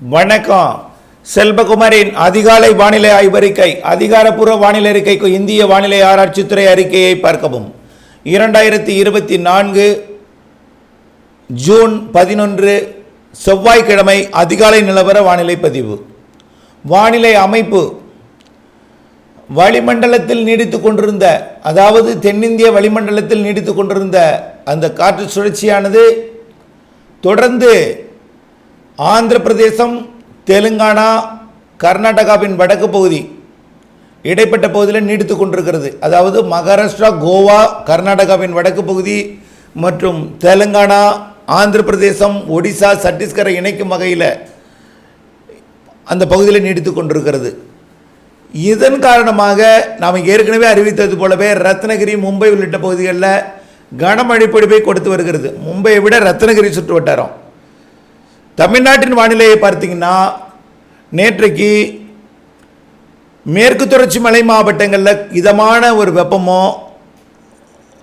வணக்கம். செல்வகுமாரின் அதிகாலை வானிலை ஆய்வறிக்கை அதிகாரப்பூர்வ வானிலை அறிக்கைக்கு இந்திய வானிலை ஆராய்ச்சித்துறை அறிக்கையை பார்க்கவும். இரண்டாயிரத்தி இருபத்தி நான்கு ஜூன் பதினொன்று செவ்வாய்க்கிழமை அதிகாலை நிலவர வானிலை பதிவு. வானிலை அமைப்பு. வளிமண்டலத்தில் நீடித்து கொண்டிருந்த அதாவது தென்னிந்திய வளிமண்டலத்தில் நீடித்து கொண்டிருந்த அந்த காற்று சுழற்சியானது தொடர்ந்து ஆந்திர பிரதேசம் தெலுங்கானா கர்நாடகாவின் வடக்கு பகுதி இடைப்பட்ட பகுதியில் நீடித்து கொண்டிருக்கிறது. அதாவது மகாராஷ்டிரா கோவா கர்நாடகாவின் வடக்கு பகுதி மற்றும் தெலுங்கானா ஆந்திர பிரதேசம் ஒடிசா சத்தீஸ்கரை இணைக்கும் வகையில் அந்த பகுதியில் நீடித்து கொண்டிருக்கிறது. இதன் காரணமாக நாம் ஏற்கனவே அறிவித்தது போலவே ரத்னகிரி மும்பை உள்ளிட்ட பகுதிகளில் கனமழை பொழிவை கொடுத்து வருகிறது. மும்பையை விட ரத்னகிரி சுற்று வட்டாரம் தமிழ்நாட்டின் வானிலையை பார்த்தீங்கன்னா நேற்றைக்கு மேற்கு தொடர்ச்சி மலை மாவட்டங்களில் இதமான ஒரு வெப்பமோ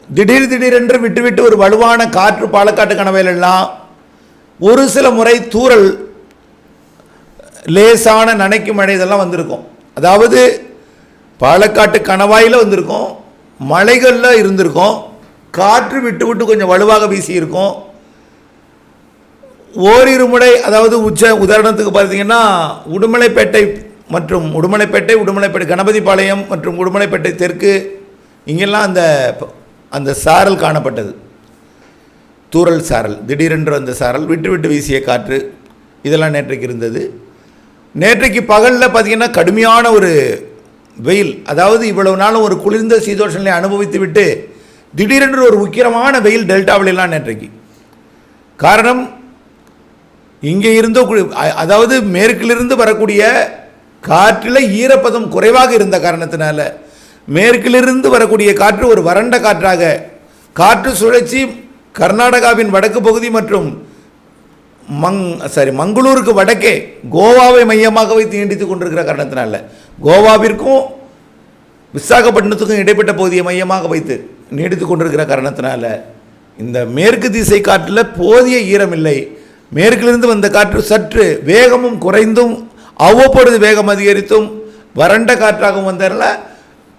திடீர் திடீரென்று விட்டு விட்டு ஒரு வலுவான காற்று பாலக்காட்டு கனவையிலெல்லாம் ஒரு சில முறை தூறல் லேசான நனைக்கும் மழை இதெல்லாம் வந்திருக்கும். அதாவது பாலக்காட்டு கணவாயில் வந்திருக்கும் மலைகளில் இருந்திருக்கும் காற்று விட்டு விட்டு கொஞ்சம் வலுவாக வீசியிருக்கும். ஓரிரு முறை அதாவது உச்ச உதாரணத்துக்கு பார்த்தீங்கன்னா உடுமலைப்பேட்டை மற்றும் உடுமலைப்பேட்டை உடுமலைப்பேட்டை கணபதிபாளையம் மற்றும் உடுமலைப்பேட்டை தெற்கு இங்கெல்லாம் அந்த அந்த சாரல் காணப்பட்டது. தூரல் சாரல் திடீரென்று அந்த சாரல் விட்டு விட்டு வீசிய காற்று இதெல்லாம் நேற்றைக்கு இருந்தது. நேற்றைக்கு பகலில் பார்த்தீங்கன்னா கடுமையான ஒரு வெயில் அதாவது இவ்வளவு நாளும் ஒரு குளிர்ந்த சீதோஷ நிலையை அனுபவித்து விட்டு திடீரென்று ஒரு உக்கிரமான வெயில் டெல்டாவிலெல்லாம் நேற்றைக்கு. காரணம் இங்கே இருந்தோ அ- அதாவது மேற்கிலிருந்து வரக்கூடிய காற்றில் ஈரப்பதம் குறைவாக இருந்த காரணத்தினால மேற்கிலிருந்து வரக்கூடிய காற்று ஒரு வறண்ட காற்றாக காற்று சுழற்சி கர்நாடகாவின் வடக்கு பகுதி மற்றும் மங் சாரி மங்களூருக்கு வடக்கே கோவாவை மையமாக வைத்து நீடித்து கொண்டிருக்கிற காரணத்தினால கோவாவிற்கும் விசாகப்பட்டினத்துக்கும் இடைப்பட்ட பகுதியை மையமாக வைத்து நீடித்து கொண்டிருக்கிற காரணத்தினால இந்த மேற்கு திசை காற்றில் போதிய ஈரம் இல்லை மேற்கிலிருந்து வந்த காற்று சற்று வேகமும் குறைந்தும் அவ்வப்பொழுது வேகம் அதிகரித்தும் வறண்ட காற்றாகவும் வந்ததில்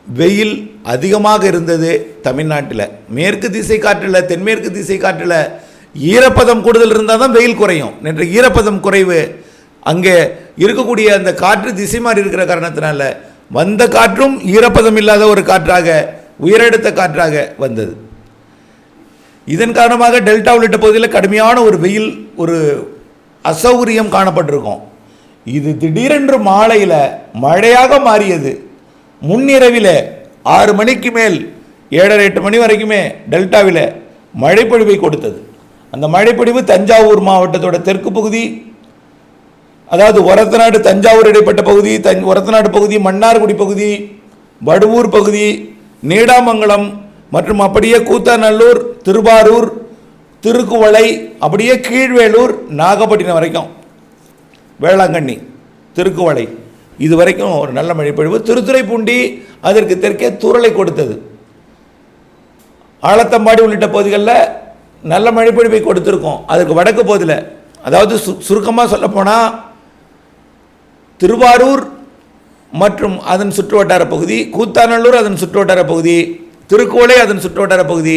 வெயில் அதிகமாக இருந்தது தமிழ்நாட்டில். மேற்கு திசை காற்றில் தென்மேற்கு திசை காற்றில் ஈரப்பதம் கூடுதல் இருந்தால் தான் வெயில் குறையும். நேற்று ஈரப்பதம் குறைவு. அங்கே இருக்கக்கூடிய அந்த காற்று திசை மாறி இருக்கிற காரணத்தினால வந்த காற்றும் ஈரப்பதம் இல்லாத ஒரு காற்றாக உயரெடுத்த காற்றாக வந்தது. இதன் காரணமாக டெல்டா உள்ளிட்ட பகுதியில் கடுமையான ஒரு வெயில் ஒரு அசௌகரியம் காணப்பட்டிருக்கும். இது திடீரென்று மாலையில் மழையாக மாறியது. முன்னிரவில் ஆறு மணிக்கு மேல் ஏழரை எட்டு மணி வரைக்குமே டெல்டாவில் மழைப்பொழிவை கொடுத்தது. அந்த மழைப்பொழிவு தஞ்சாவூர் மாவட்டத்தோட தெற்கு பகுதி அதாவது ஒரத்தநாடு தஞ்சாவூர் இடைப்பட்ட பகுதி தஞ் ஒரத்தநாடு பகுதி மன்னார்குடி பகுதி வடுவூர் பகுதி நீடாமங்கலம் மற்றும் அப்படியே கூத்தாநல்லூர் திருவாரூர் திருக்குவளை அப்படியே கீழ்வேலூர் நாகப்பட்டினம் வரைக்கும். வேளாங்கண்ணி திருக்குவளை. இது வரைக்கும் ஒரு நல்ல மழைப்பொழிவு. திருத்துறைப்பூண்டி அதற்கு தெற்கே தூறலை கொடுத்தது. ஆலத்தம்பாடி உள்ளிட்ட பகுதிகளில் நல்ல மழைப்பொழிவை கொடுத்துருக்கோம். அதற்கு வடக்கு பகுதியில் அதாவது சு சுருக்கமாக சொல்லப்போனால் திருவாரூர் மற்றும் அதன் சுற்றுவட்டார பகுதி கூத்தாநல்லூர் அதன் சுற்றுவட்டார பகுதி திருக்கோளை அதன் சுற்றுவட்டார பகுதி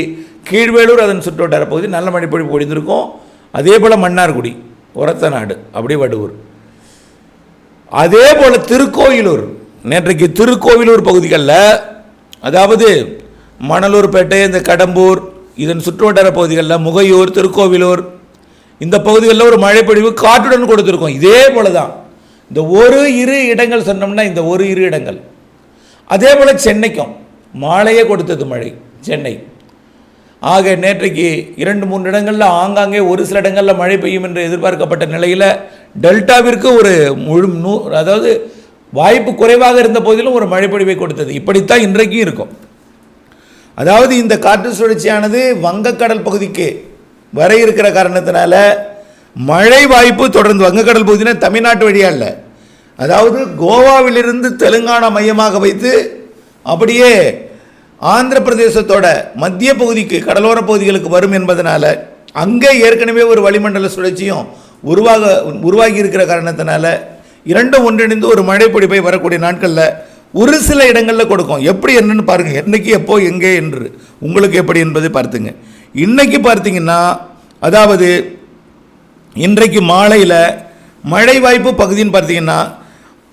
கீழ்வேலூர் அதன் சுற்றுவட்டார பகுதி நல்ல மழைப்பொழிவு பொழிந்திருக்கும். அதே போல் மன்னார்குடி உரத்த நாடு அப்படியே வடுவூர். அதே போல் திருக்கோயிலூர் நேற்றைக்கு திருக்கோவிலூர் பகுதிகளில் அதாவது மணலூர்பேட்டை இந்த கடம்பூர் இதன் சுற்றுவட்டார பகுதிகளில் முகையூர் திருக்கோவிலூர் இந்த பகுதிகளில் ஒரு மழைப்பொழிவு காற்றுடன் கொடுத்துருக்கோம். இதே போல தான் இந்த ஒரு இரு இடங்கள் சொன்னோம்னா இந்த ஒரு இரு இடங்கள். அதே போல் சென்னைக்கும் மாலையே கொடுத்தது மழை சென்னை. ஆக நேற்றைக்கு இரண்டு மூன்று இடங்களில் ஆங்காங்கே ஒரு சில இடங்களில் மழை பெய்யும் என்று எதிர்பார்க்கப்பட்ட நிலையில் டெல்டாவிற்கு ஒரு முழு நூ அதாவது வாய்ப்பு குறைவாக இருந்த போதிலும் ஒரு மழைப்பொழிவை கொடுத்தது. இப்படித்தான் இன்றைக்கும் இருக்கும். அதாவது இந்த காற்று சுழற்சியானது வங்கக்கடல் பகுதிக்கு வர இருக்கிற காரணத்தினால மழை வாய்ப்பு தொடர்ந்து வங்கக்கடல் பகுதினா தமிழ்நாட்டு வழியாக இல்லை. அதாவது கோவாவிலிருந்து தெலுங்கானா மையமாக வைத்து அப்படியே ஆந்திர பிரதேசத்தோட மத்திய பகுதிக்கு கடலோர பகுதிகளுக்கு வரும் என்பதனால் அங்கே ஏற்கனவே ஒரு வளிமண்டல சுழற்சியும் உருவாக உருவாகி இருக்கிற காரணத்தினால இரண்டும் ஒன்றிணைந்து ஒரு மழை பொழிப்பை வரக்கூடிய நாட்களில் ஒரு சில இடங்களில் கொடுக்கும். எப்படி என்னன்னு பாருங்கள் என்றைக்கு எப்போ எங்கே என்று. உங்களுக்கு எப்படி என்பதை பார்த்துங்க. இன்றைக்கி பார்த்தீங்கன்னா அதாவது இன்றைக்கு மாலையில் மழை வாய்ப்பு பகுதின்னு பார்த்தீங்கன்னா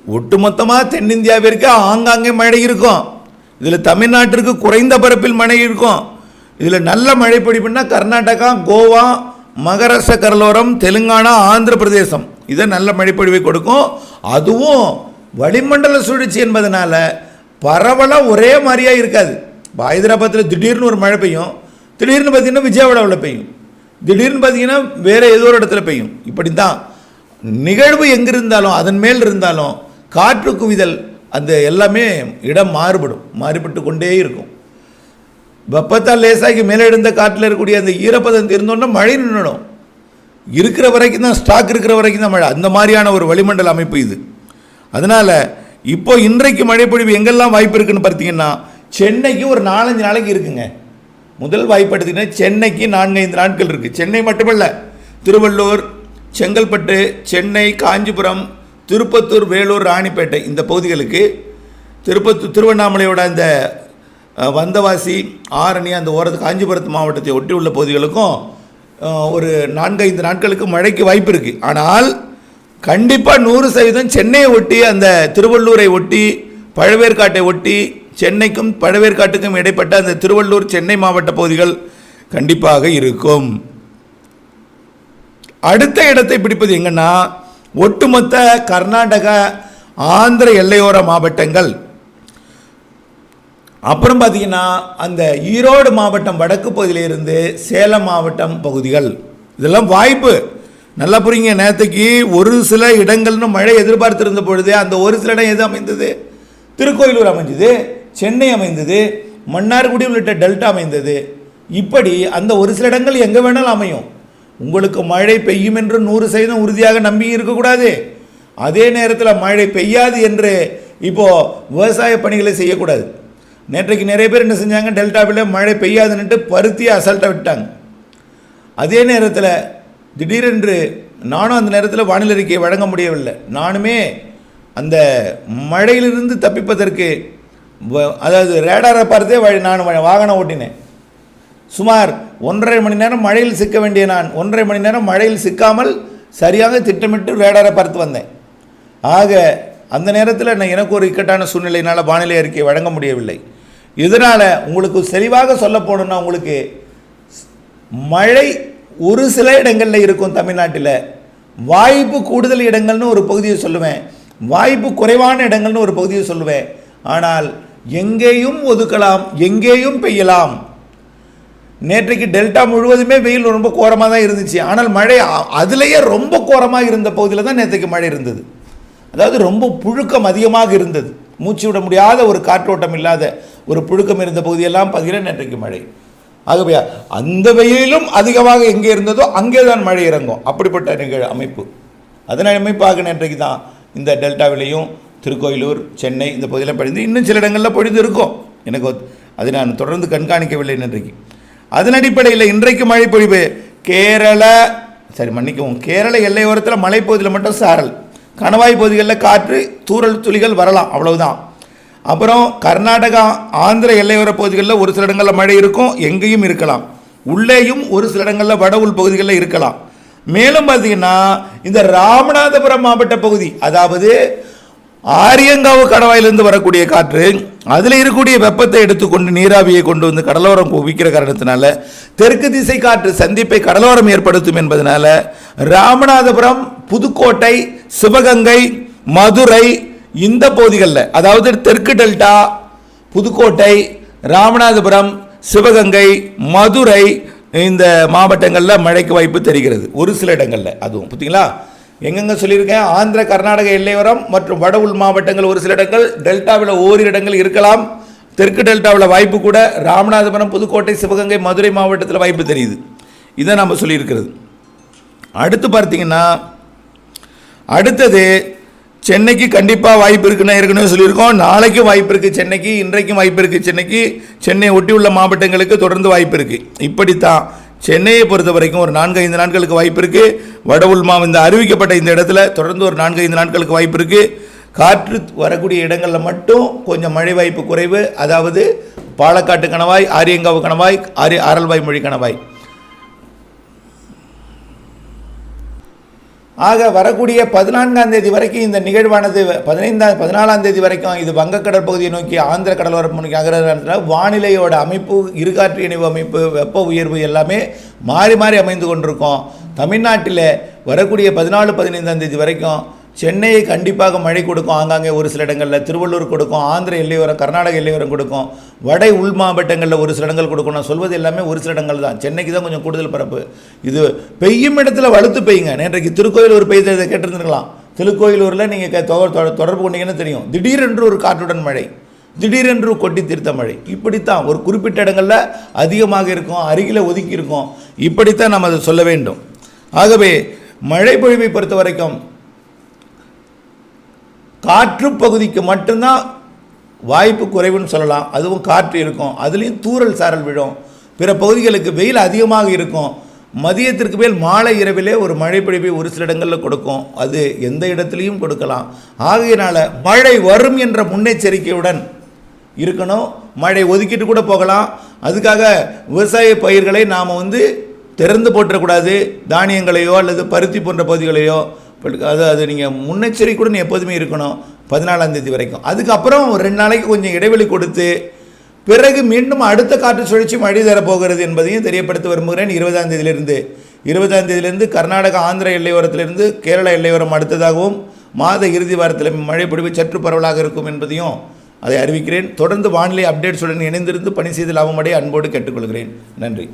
ஒட்டுமொத்தமாக தென்னிந்தியாவிற்கு ஆங்காங்கே மழை இருக்கும். இதில் தமிழ்நாட்டிற்கு குறைந்த பரப்பில் மழை இருக்கும். இதில் நல்ல மழை பிடிப்புன்னா கர்நாடகா கோவா மகாராஷ்டிர கடலோரம் தெலுங்கானா ஆந்திர பிரதேசம் இதை நல்ல மழைப்பொழிவை கொடுக்கும். அதுவும் வளிமண்டல சுழற்சி என்பதனால பரவலாக ஒரே மாதிரியாக இருக்காது. இப்போ ஹைதராபாத்தில் திடீர்னு ஒரு மழை பெய்யும். திடீர்னு பார்த்தீங்கன்னா விஜயவாடாவில் பெய்யும். திடீர்னு பார்த்தீங்கன்னா வேறு ஏதோ ஒரு இடத்துல பெய்யும். இப்படி தான் நிகழ்வு எங்கே இருந்தாலும் அதன் மேல் இருந்தாலும் காற்று குவிதல் அந்த எல்லாமே இடம் மாறுபடும் மாறுபட்டு கொண்டே இருக்கும். வெப்பத்தால் லேசாகி மேலே எழுந்த காட்டில் இருக்கக்கூடிய அந்த ஈரப்பதம் தெரிந்தோன்னா மழை நின்றுடும் இருக்கிற வரைக்கும் தான் ஸ்டாக் இருக்கிற வரைக்கும் தான் மழை. அந்த மாதிரியான ஒரு வளிமண்டல அமைப்பு இது. அதனால் இப்போ இன்றைக்கு மழைப்பொழிவு எங்கெல்லாம் வாய்ப்பு இருக்குன்னு பார்த்தீங்கன்னா சென்னைக்கு ஒரு நாலஞ்சு நாளைக்கு இருக்குங்க. முதல் வாய்ப்பு எடுத்திங்கன்னா சென்னைக்கு நான்கைந்து நாட்கள் இருக்குது சென்னை மட்டுமல்ல திருவள்ளூர் செங்கல்பட்டு சென்னை காஞ்சிபுரம் திருப்பத்தூர் வேலூர் ராணிப்பேட்டை இந்த பகுதிகளுக்கு திருப்பத்தூர் திருவண்ணாமலையோட அந்த வந்தவாசி ஆரணி அந்த ஓரத்து காஞ்சிபுரத்து மாவட்டத்தை ஒட்டி உள்ள பகுதிகளுக்கும் ஒரு நான்கைந்து நாட்களுக்கு மழைக்கு வாய்ப்பு இருக்குது ஆனால் கண்டிப்பாக நூறு சதவீதம் சென்னையை ஒட்டி அந்த திருவள்ளூரை ஒட்டி பழவேற்காட்டை ஒட்டி சென்னைக்கும் பழவேற்காட்டுக்கும் இடைப்பட்ட அந்த திருவள்ளூர் சென்னை மாவட்ட பகுதிகள் கண்டிப்பாக இருக்கும். அடுத்த இடத்தை பிடிப்பது எங்கன்னா ஒட்டுமொத்த கர்நாடக ஆந்திர எல்லையோர மாவட்டங்கள். அப்புறம் பார்த்தீங்கன்னா அந்த ஈரோடு மாவட்டம் வடக்கு பகுதியிலிருந்து சேலம் மாவட்டம் பகுதிகள். இதெல்லாம் வாய்ப்பு. நல்லா புரியுங்க நேற்றுக்கு ஒரு சில இடங்கள்னு மழை எதிர்பார்த்திருந்த பொழுது அந்த ஒரு சில இடம் எது அமைந்தது? திருக்கோயிலூர் அமைஞ்சது சென்னை அமைந்தது மன்னார்குடி உள்ளிட்ட டெல்டா அமைந்தது. இப்படி அந்த ஒரு சில இடங்கள் எங்கே வேணாலும் அமையும். உங்களுக்கு மழை பெய்யும் என்று நூறு சதவீதம் உறுதியாக நம்பி இருக்கக்கூடாது. அதே நேரத்தில் மழை பெய்யாது என்று இப்போது விவசாய பணிகளை செய்யக்கூடாது. நேற்றைக்கு நிறைய பேர் என்ன செஞ்சாங்க? டெல்டாவில் மழை பெய்யாதுன்னுட்டு பருத்தியை அசால்ட்டாக விட்டாங்க. அதே நேரத்தில் திடீரென்று நானும் அந்த நேரத்தில் வானிலை அறிக்கையை வழங்க முடியவில்லை. நானுமே அந்த மழையிலிருந்து தப்பிப்பதற்கு வ- அதாவது ரேடாரை பார்த்தே வழி நான் வாகனம் ஓட்டினேன். சுமார் ஒன்றரை மணி நேரம் மழையில் சிக்க வேண்டிய நான். ஒன்றரை மணி நேரம் மழையில் சிக்காமல் சரியாக திட்டமிட்டு ரேடாரை பார்த்து வந்தேன். ஆக அந்த நேரத்தில் நான் எனக்கு ஒரு இக்கட்டான சூழ்நிலையினால் வானிலை அறிக்கையை வழங்க முடியவில்லை. இதனால் உங்களுக்கு தெளிவாக சொல்ல போகணுன்னா உங்களுக்கு மழை ஒரு சில இடங்களில் இருக்கும் தமிழ்நாட்டில். வாய்ப்பு கூடுதல் இடங்கள்னு ஒரு பகுதியை சொல்லுவேன். வாய்ப்பு குறைவான இடங்கள்னு ஒரு பகுதியை சொல்லுவேன். ஆனால் எங்கேயும் ஒதுக்கலாம் எங்கேயும் பெய்யலாம். நேற்றைக்கு டெல்டா முழுவதுமே வெயில் ரொம்ப கோரமாக தான் இருந்துச்சு. ஆனால் மழை அதுலேயே ரொம்ப கோரமாக இருந்த பகுதியில் தான் நேற்றைக்கு மழை இருந்தது. அதாவது ரொம்ப புழுக்கம் அதிகமாக இருந்தது. மூச்சு விட முடியாத ஒரு காற்றோட்டம் இல்லாத ஒரு புழுக்கம் இருந்த பகுதியெல்லாம் பார்த்தீங்கன்னா நேற்றைக்கு மழை. ஆகவே அந்த வெயிலும் அதிகமாக எங்கே இருந்ததோ அங்கே தான் மழை இறங்கும். அப்படிப்பட்ட நிகழ் அமைப்பு. அதனால் அமைப்பாக நேற்றைக்கு தான் இந்த டெல்டாவிலையும் திருக்கோயிலூர் சென்னை இந்த பகுதியில் பொழிந்து இன்னும் சில இடங்களில் பொழிந்து இருக்கும் எனக்கு ஒத்- அதை நான் தொடர்ந்து கண்காணிக்கவில்லை நன்றைக்கு அதன் அடிப்படையில் இன்றைக்கு மழை பொழிவு. கேரள சரி மன்னிக்கவும். கேரள எல்லையோரத்தில் மலைப்பகுதியில் மட்டும் சாரல். கணவாய் பகுதிகளில் காற்று தூறல் துளிகள் வரலாம். அவ்வளவுதான். அப்புறம் கர்நாடகா ஆந்திர எல்லையோர பகுதிகளில் ஒரு சில இடங்களில் மழை இருக்கும். எங்கேயும் இருக்கலாம். உள்ளேயும் ஒரு சில இடங்களில் வட உள் பகுதிகளில் இருக்கலாம். மேலும் பார்த்தீங்கன்னா இந்த ராமநாதபுரம் மாவட்ட பகுதி அதாவது ஆரியங்காவு கடவாயிலிருந்து வரக்கூடிய காற்று அதில் இருக்கக்கூடிய வெப்பத்தை எடுத்துக்கொண்டு நீராவியை கொண்டு வந்து கடலோரம் குவிக்கிற காரணத்தினால தெற்கு திசை காற்று சந்திப்பை கடலோரம் ஏற்படுத்தும் என்பதனால ராமநாதபுரம் புதுக்கோட்டை சிவகங்கை மதுரை இந்த பகுதிகளில் அதாவது தெற்கு டெல்டா புதுக்கோட்டை ராமநாதபுரம் சிவகங்கை மதுரை இந்த மாவட்டங்களில் மழைக்கு வாய்ப்பு தெரிகிறது. ஒரு சில இடங்களில் அதுவும். பார்த்தீங்களா எங்கெங்க சொல்லியிருக்கேன்? ஆந்திர கர்நாடக எல்லையோரம் மற்றும் வட உள் மாவட்டங்கள் ஒரு சில இடங்கள் டெல்டாவில் ஓரிரு இடங்கள் இருக்கலாம். தெற்கு டெல்டாவில் வாய்ப்பு கூட ராமநாதபுரம் புதுக்கோட்டை சிவகங்கை மதுரை மாவட்டத்தில் வாய்ப்பு தெரியுது. இதை நம்ம சொல்லியிருக்கிறது. அடுத்து பார்த்தீங்கன்னா அடுத்தது சென்னைக்கு கண்டிப்பாக வாய்ப்பு இருக்குன்னு ஏற்கனவே சொல்லியிருக்கோம். நாளைக்கு வாய்ப்பு இருக்குது சென்னைக்கு இன்றைக்கும் வாய்ப்பு இருக்குது சென்னைக்கு. சென்னை உள்ள மாவட்டங்களுக்கு தொடர்ந்து வாய்ப்பு இருக்குது இப்படித்தான் சென்னையை பொறுத்த வரைக்கும் ஒரு நான்கு ஐந்து நாட்களுக்கு வாய்ப்பு இருக்குது வட உள்மா இந்த அறிவிக்கப்பட்ட இந்த இடத்துல தொடர்ந்து ஒரு நான்கு ஐந்து நாட்களுக்கு வாய்ப்பு இருக்குது காற்று வரக்கூடிய இடங்களில் மட்டும் கொஞ்சம் மழை வாய்ப்பு குறைவு. அதாவது பாலக்காட்டு கணவாய் ஆரியங்காவு கணவாய் ஆரிய அரல்வாய் மொழி கணவாய். ஆக வரக்கூடிய பதினான்காம் தேதி வரைக்கும் இந்த நிகழ்வானது பதினைந்தாம் பதினாலாம் தேதி வரைக்கும் இது வங்கக்கடல் பகுதியை நோக்கி ஆந்திர கடலோரம் நோக்கி வானிலையோட அமைப்பு இருகாற்று இணைவு அமைப்பு வெப்ப உயர்வு எல்லாமே மாறி மாறி அமைந்து கொண்டிருக்கும். தமிழ்நாட்டில் வரக்கூடிய பதினாலு பதினைந்தாம் தேதி வரைக்கும் சென்னையை கண்டிப்பாக மழை கொடுக்கும். ஆங்காங்கே ஒரு சில இடங்களில் திருவள்ளூர் கொடுக்கும். ஆந்திர எல்லையோரம் கர்நாடக எல்லையோரம் கொடுக்கும். வடை உள் மாவட்டங்களில் ஒரு சில இடங்கள் கொடுக்கும் நான் சொல்வது எல்லாமே ஒரு சில இடங்கள் தான். சென்னைக்கு தான் கொஞ்சம் கூடுதல் பரப்பு. இது பெய்யும் இடத்துல வலுத்து பெய்யுங்க. நேற்றைக்கு திருக்கோயிலூர் பெய்ததை கேட்டிருந்துருக்கலாம். திருக்கோயிலூரில் நீங்கள் தொடர்பு கொண்டீங்கன்னு தெரியும். திடீரென்று ஒரு காற்றுடன் மழை. திடீரென்று கொட்டி தீர்த்த மழை. இப்படித்தான் ஒரு குறிப்பிட்ட இடங்களில் அதிகமாக இருக்கும் அருகில் ஒதுக்கி இருக்கும். இப்படித்தான் நம்ம அதை சொல்ல வேண்டும். ஆகவே மழை பொழிவை பொறுத்த வரைக்கும் காற்று பகுதிக்கு மட்டும்தான் வாய்ப்பு குறைவுன்னு சொல்லலாம். அதுவும் காற்று இருக்கும். அதுலேயும் தூறல் சாரல் விழும். பிற பகுதிகளுக்கு வெயில் அதிகமாக இருக்கும். மதியத்திற்கு மேல் மாலை இரவிலே ஒரு மழை பொழிவை ஒரு சில இடங்களில் கொடுக்கும். அது எந்த இடத்துலையும் கொடுக்கலாம். ஆகையினால் மழை வரும் என்ற முன்னெச்சரிக்கையுடன் இருக்கணும். மழை ஒதுக்கிட்டு கூட போகலாம். அதுக்காக விவசாய பயிர்களை நாம் வந்து திறந்து போட்டக்கூடாது தானியங்களையோ அல்லது பருத்தி போன்ற பகுதிகளையோ பட் அது அது நீங்கள் முன்னெச்சரிக்கையுடன் எப்போதுமே இருக்கணும் பதினாலாம் தேதி வரைக்கும். அதுக்கப்புறம் ஒரு ரெண்டு நாளைக்கு கொஞ்சம் இடைவெளி கொடுத்து பிறகு மீண்டும் அடுத்த காற்று சுழற்சி மழை தரப்போகிறது என்பதையும் தெரியப்படுத்த விரும்புகிறேன். இருபதாம் தேதியிலிருந்து. இருபதாம் தேதியிலிருந்து கர்நாடகா ஆந்திர எல்லையோரத்திலிருந்து கேரள எல்லையோரம் அடுத்ததாகவும் மாத இறுதி வாரத்தில் மழை பொழிவு சற்று பரவலாக இருக்கும் என்பதையும் அதை அறிவிக்கிறேன். தொடர்ந்து வானிலை அப்டேட்ஸுடன் இணைந்திருந்து பணி செய்து லாபமடைய அன்போடு கேட்டுக்கொள்கிறேன். நன்றி.